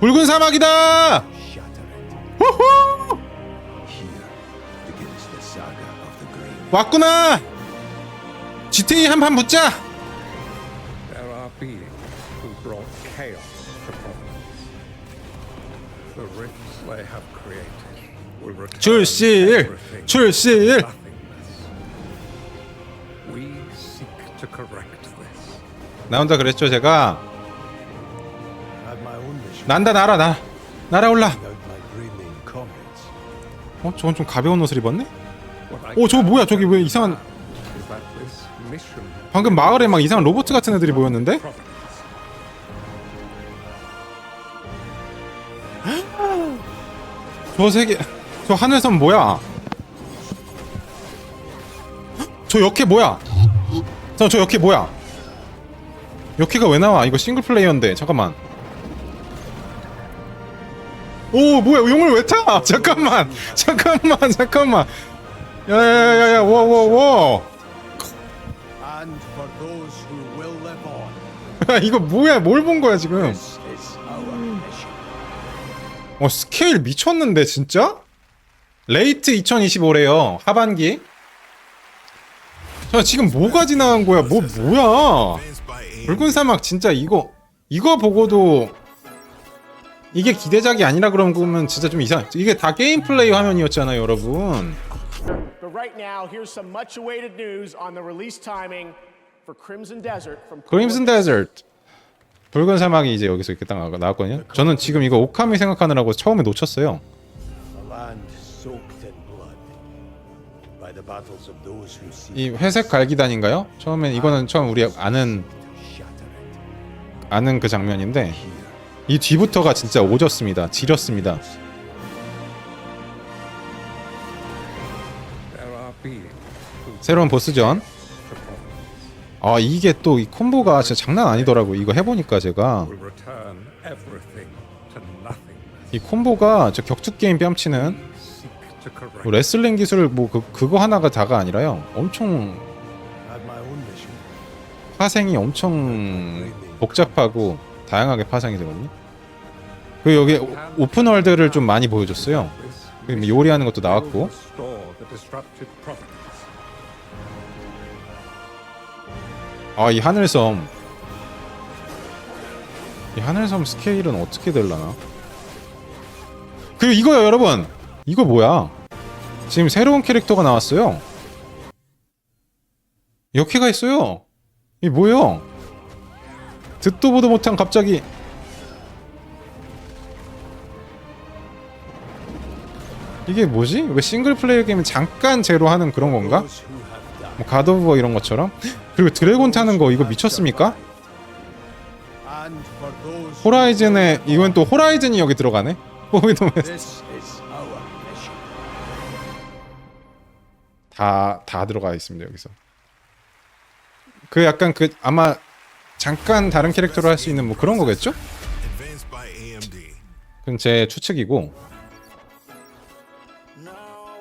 붉은 사막이다. Green. 왔구나. GTA 한 판 붙자. 출실, 출실. 나온다 그랬죠 제가. 난다 날아 나. 날아올라. 어 저건 좀 가벼운 옷을 입었네. 오 저거 can 뭐야 저기 왜 이상한 방금 마을에 막 이상한 로봇 같은 애들이 보였는데? 저 세계 저 하늘섬 뭐야? 저 역해 뭐야? 저, 저 역해 뭐야? 역해가 왜 나와? 이거 싱글 플레이어인데 잠깐만. 오 뭐야 용을 왜 타? 잠깐만 잠깐만 잠깐만. live on, 이거 뭐야 뭘 본 거야 지금? 어 스케일 미쳤는데 진짜? 레이트 2025래요 하반기 저 지금 뭐가 지나간 거야 뭐 뭐야 붉은 사막 진짜 이거 이거 보고도 이게 기대작이 아니라 그런 거면 진짜 좀 이상 이게 다 게임 플레이 화면이었잖아요 여러분 But right now, here's some much awaited news on the release timing for Crimson Desert from 크림슨 데저트 붉은 사막이 이제 여기서 이렇게 딱 나왔거든요 저는 지금 이거 오카미 생각하느라고 처음에 놓쳤어요 이 회색 갈기단인가요? 처음엔 이거는 처음 우리 아는. 아는 그 장면인데 Here, 이 뒤부터가 진짜 오졌습니다. 지렸습니다. 새로운 보스전. 아 이게 또 이 콤보가 진짜 장난 아니더라고. 이거 해보니까 제가. 이 콤보가 저 격투 게임 뺨치는 뭐 레슬링 기술 뭐 그, 그거 하나가 다가 아니라요. 엄청. 파생이 엄청 복잡하고 다양하게 파생이 되거든요. 그 여기 오- 오픈 월드를 좀 많이 보여줬어요. 그리고 뭐 요리하는 것도 나왔고. 아 이 하늘섬. 이 하늘섬 스케일은 어떻게 될라나? 그리고 이거요 여러분. 이거 뭐야? 지금 새로운 캐릭터가 나왔어요. 역해가 있어요. 이 뭐예요 듣도 보도 못한 갑자기 이게 뭐지? 왜 싱글 플레이어 게임은 잠깐 제로 하는 그런 건가? 뭐 가드오버 이런 것처럼 그리고 드래곤 타는 거 이거 미쳤습니까? 호라이즌에 이건 또 호라이즌이 여기 들어가네. 다다 들어가 있습니다 여기서. 그 약간 그 아마 잠깐 다른 캐릭터로 할 수 있는 뭐 그런 거겠죠? 그건 제 추측이고